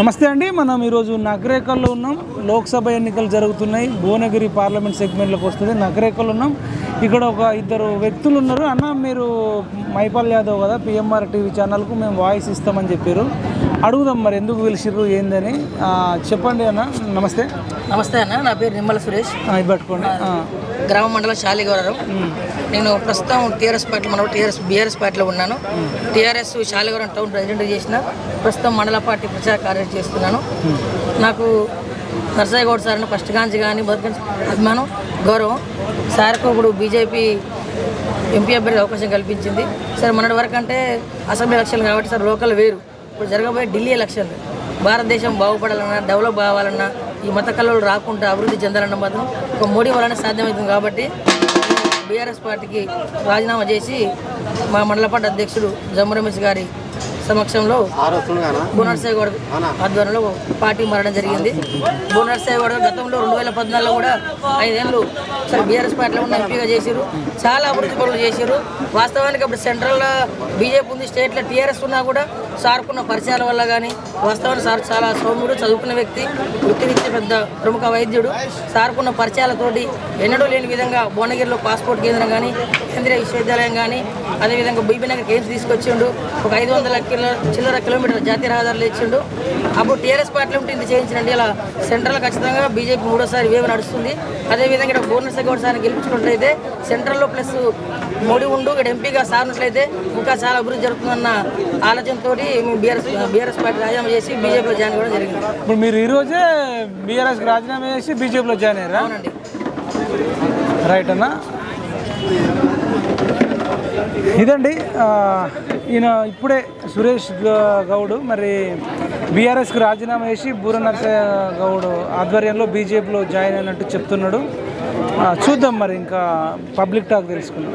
నమస్తే అండి మనం ఈరోజు నగరేకల్లో ఉన్నాం. లోక్సభ ఎన్నికలు జరుగుతున్నాయి. భువనగిరి పార్లమెంట్ సెగ్మెంట్లోకి వస్తుంది. నగరేకల్లో ఉన్నాం. ఇక్కడ ఒక ఇద్దరు వ్యక్తులు ఉన్నారు. అన్న మీరు మైపాల్ యాదవ్ కదా పిఎంఆర్ టీవీ ఛానల్కు మేము వాయిస్ ఇస్తామని చెప్పారు. అడుగుదాం మరి ఎందుకు పిలిచిర్రు ఏందని. చెప్పండి అన్న నమస్తే. నమస్తే అన్న నా పేరు నిమ్మల సురేష్. పట్టుకోండి గ్రామ మండలం శాలిగౌరవం నేను ప్రస్తుతం టీఆర్ఎస్ పార్టీ మనం టీఆర్ఎస్ బీఆర్ఎస్ పార్టీలో ఉన్నాను. టీఆర్ఎస్ శాలిగౌరవం టౌన్ ప్రెసిడెంట్ చేసిన ప్రస్తుతం మండల పార్టీ ప్రచార కార్యం చేస్తున్నాను. నాకు నర్సయ్య గౌడ్ సార్ ఫస్ట్ కాంచి కానీ మొదటి అభిమానం గౌరవం. సార్కు ఇప్పుడు బీజేపీ ఎంపీ అభ్యర్థి అవకాశం కల్పించింది. సార్ మొన్నటి వరకు అంటే అసెంబ్లీ ఎలక్షన్ కాబట్టి సార్ లోకల్ వేరు. ఇప్పుడు జరగబోయే ఢిల్లీ ఎలక్షన్ భారతదేశం బాగుపడాలన్నా డెవలప్ కావాలన్నా ఈ మత కళలు రాకుండా అభివృద్ధి చెందాలన్న మాత్రం ఒక మోడీ వలన సాధ్యమవుతుంది కాబట్టి బీఆర్ఎస్ పార్టీకి రాజీనామా చేసి మా మండలపాటి అధ్యక్షుడు జమ్మురమేష్ గారి సమక్షంలో బోనర్సాయి గౌడ్ ఆధ్వర్యంలో పార్టీ మారడం జరిగింది. బోనర్సాయి గౌడ్ గతంలో రెండు వేల పద్నాలుగులో కూడా ఐదేళ్ళు సరే బీఆర్ఎస్ పార్టీలో ఉన్న ఎంపీగా చేశారు చాలా అభివృద్ధి పనులు చేశారు వాస్తవానికి అప్పుడు సెంట్రల్లో బీజేపీ ఉంది స్టేట్లో టీఆర్ఎస్ ఉన్నా కూడా సార్కున్న పరిచయాల వల్ల కానీ వాస్తవానికి సార్ చాలా సౌమ్యుడు చదువుకున్న వ్యక్తి వృత్తిరీత్యా పెద్ద ప్రముఖ వైద్యుడు. సార్కున్న పరిచయాలతోటి ఎన్నడూ లేని విధంగా భువనగిరిలో పాస్పోర్ట్ కేంద్రం కానీ కేంద్రీయ విశ్వవిద్యాలయం కానీ అదేవిధంగా బీబీనగర్ నగర్ తీసుకొచ్చిండు. ఒక ఐదు వందల కిలో చిల్లర కిలోమీటర్ జాతీయ రహదారులు ఇచ్చిండు అప్పుడు టీఆర్ఎస్ పార్టీలో ఉంటే ఇంత చేయించినండి. ఇలా సెంట్రల్ ఖచ్చితంగా బీజేపీ మూడోసారి వేవ్ నడుస్తుంది. అదేవిధంగా ఇక్కడ బోనస్ గౌడ్ సార్ని గెలిపించుకున్నట్లయితే సెంట్రల్లో ప్లస్ మోడీ ఉండు ఇక్కడ ఎంపీగా సారినట్లయితే ఇంకా చాలా అభివృద్ధి జరుగుతుందన్న ఆలోచనతో బీఆర్ఎస్ బీఆర్ఎస్ పార్టీ రాజీనామా చేసి బీజేపీలో జాయిన్ కూడా జరిగింది. ఇప్పుడు మీరు ఈరోజే బీఆర్ఎస్కి రాజీనామా చేసి బీజేపీలో జాయిన్ అయ్యారా? అవునండి. రైట్ అన్న? ఇదండి ఈయన ఇప్పుడే సురేష్ గౌడ్ మరి బీఆర్ఎస్కి రాజీనామా చేసి బూర నరసయ్య గౌడ్ ఆధ్వర్యంలో బీజేపీలో జాయిన్ అయినట్టు చెప్తున్నాడు. చూద్దాం మరి ఇంకా పబ్లిక్ టాక్ తెలుసుకుందాం.